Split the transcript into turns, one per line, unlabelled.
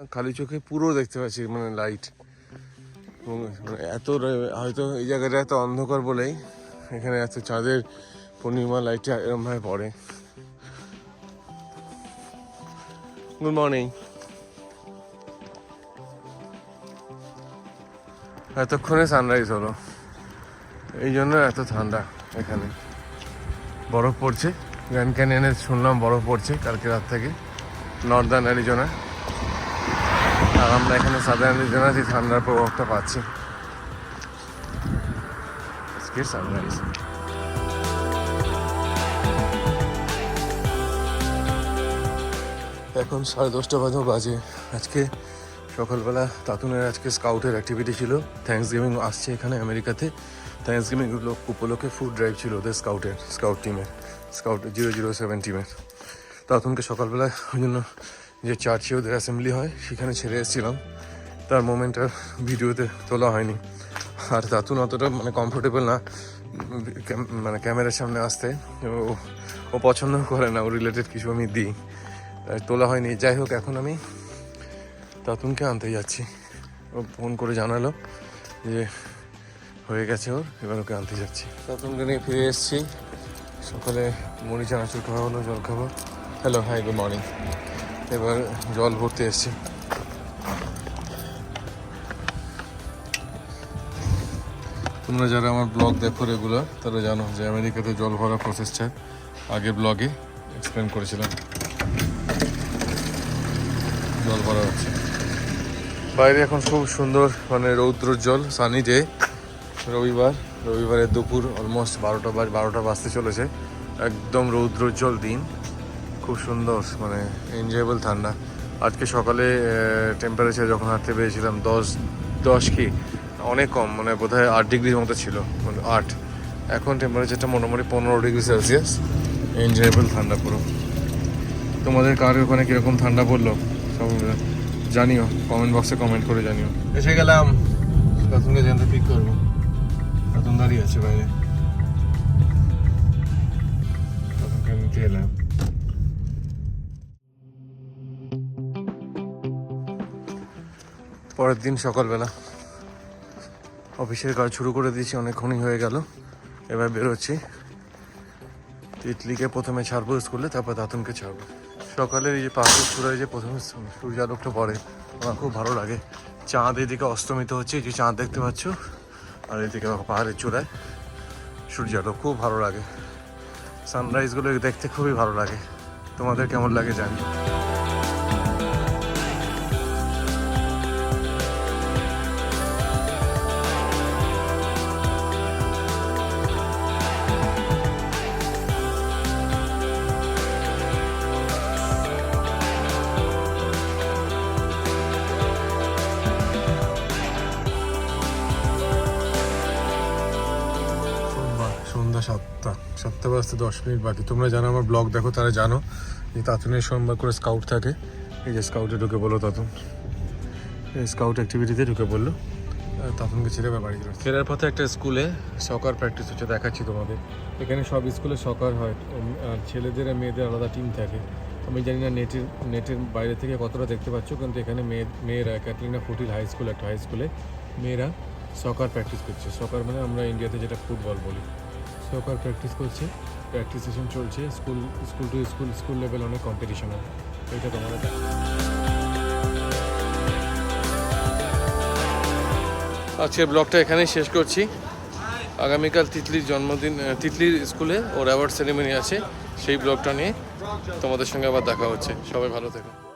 খালি চোখে পুরো দেখতে পাচ্ছি মানে লাইট এত হয়তো এই জায়গাটা এত অন্ধকার বলেই এখানে এত চাঁদের পূর্ণিমা লাইটটা এরমভাবে পড়ে। গুড মর্নিং এতক্ষণে সানরাইজ হলো। এই জন্য এত ঠান্ডা এখানে। বরফ পড়ছে। গ্র্যান্ড ক্যানিয়নে শুনলাম বরফ পড়ছে কালকে রাত থেকে। নর্দার্ন অ্যারিজোনা আর আমরা এখানে সাদার্ন অ্যারিজোনাতে ঠান্ডার প্রভাবটা পাচ্ছি। এখন সাড়ে দশটা বাজে বাজে। আজকে সকালবেলা তাতুনের আজকে স্কাউটের অ্যাক্টিভিটি ছিল। থ্যাংকস গিভিং আসছে এখানে আমেরিকাতে। থ্যাংকস গিভিং উপলক্ষে ফুড ড্রাইভ ছিল ওদের স্কাউটের স্কাউট টিমের স্কাউট জিরো জিরো সেভেন টিমের তাতুনকে সকালবেলা ওই জন্য যে চার্চে ওদের অ্যাসেম্বলি হয়, সেখানে ছেড়ে এসেছিলাম। তার মোমেন্টটা ভিডিওতে তোলা হয়নি। আর তাতুন অতটা মানে কমফোর্টেবল না মানে ক্যামেরার সামনে আসতে। ও ও পছন্দ করে না, ও রিলেটেড কিছু আমি দিই। তোলা হয়নি। যাই হোক, এখন আমি তাতুনকে আনতে যাচ্ছি। ও ফোন করে জানালো যে হয়ে গেছে ওর, এবার ওকে আনতে যাচ্ছি। তাতুনকে নিয়ে ফিরে এসেছি। সকালে মুড়ি, চানাচুর খাওয়া হলো জল খাব হ্যালো হাই গুড মর্নিং এবার জল ভরতে এসেছি। তোমরা যারা আমার ব্লগ দেখো রেগুলার তারা জানো যে আমেরিকাতে জল ভরা প্রসেসটা আগে ব্লগে এক্সপ্লেন করেছিলাম। জল ভরা হচ্ছে। বাইরে এখন খুব সুন্দর মানে রৌদ্রোজ্জ্বল সানি ডে রবিবার। রবিবারের দুপুর অলমোস্ট বারোটা বাজ বারোটা বাজতে চলেছে। একদম রৌদ্রোজ্জ্বল দিন। খুব সুন্দর মানে এনজয়েবল ঠান্ডা। আজকে সকালে টেম্পারেচার যখন হাঁটতে পেরেছিলাম, দশ দশ কি? অনেক কম মানে বোধহয় আট ডিগ্রির মতো ছিল মানে আট। এখন টেম্পারেচারটা মোটামুটি পনেরো ডিগ্রি সেলসিয়াস। এনজয়েবল ঠান্ডা পুরো। তোমাদের কার ওখানে কীরকম ঠান্ডা পড়ল? সব জানিও কমেন্ট বক্সে কমেন্ট করে জানিও। এসে গেলাম কাতুনকে জানতে পিক করব। কাতুন দাঁড়িয়ে আছে বাইরে। পরের দিন সকালবেলা অফিসের কাজ শুরু করে দিয়েছি, অনেকক্ষণই হয়ে গেল। এবার বেরোচ্ছি। তিতলিকে প্রথমে ছাড়বো স্কুলে, তারপর দাতুনকে ছাড়বো। সকালের এই যে পাহাড়ের চূড়ায় যে প্রথমে সূর্যালোকটা পড়ে, আমার খুব ভালো লাগে। চাঁদ এদিকে অস্তমিত হচ্ছে যে চাঁদ দেখতে পাচ্ছ, আর এদিকে পাহাড়ের চূড়ায় সূর্যালোক, খুব ভালো লাগে। সানরাইজগুলো দেখতে খুবই ভালো লাগে। তোমাদের কেমন লাগে জানি সন্ধ্যা সাতটা। সাতটা বাজতে দশ মিনিট বাকি। তোমরা জানো আমার ব্লগ দেখো, তারা জানো যে তাতুনের সোমবার করে স্কাউট থাকে। এই যে স্কাউটে ঢুকে বলল তাতুন। স্কাউট অ্যাক্টিভিটিতে ঢুকে বলল তাতুনকে ছেড়ে বাড়ি গেল। ফেরার পথে একটা স্কুলে সকার প্র্যাকটিস হচ্ছে, দেখাচ্ছি তোমাদের। এখানে সব স্কুলে সকার হয়। আর ছেলেদের আর মেয়েদের আলাদা টিম থাকে। আমি জানি না নেটের নেটের বাইরে থেকে কতটা দেখতে পাচ্ছ, কিন্তু এখানে মেয়ে, মেয়েরা ক্যাটলিনা ফুটিল হাই স্কুল একটা হাই স্কুলে মেয়েরা সকার প্র্যাকটিস করছে। সকার মানে আমরা ইন্ডিয়াতে যেটা ফুটবল বলি। সকার প্র্যাকটিস করছে। প্র্যাকটিস সেশন চলছে। School school to school school level অনেক কম্পিটিশন হয়। এটা তোমরা দেখো আজকের ব্লগটা এখানেই শেষ করছি। আগামীকাল তিতলির জন্মদিন তিতলির স্কুলে ওর অ্যাওয়ার্ড সেরেমনি আছে। সেই ব্লগটা নিয়ে তোমাদের সঙ্গে আবার দেখা হচ্ছে। সবাই ভালো থেকো।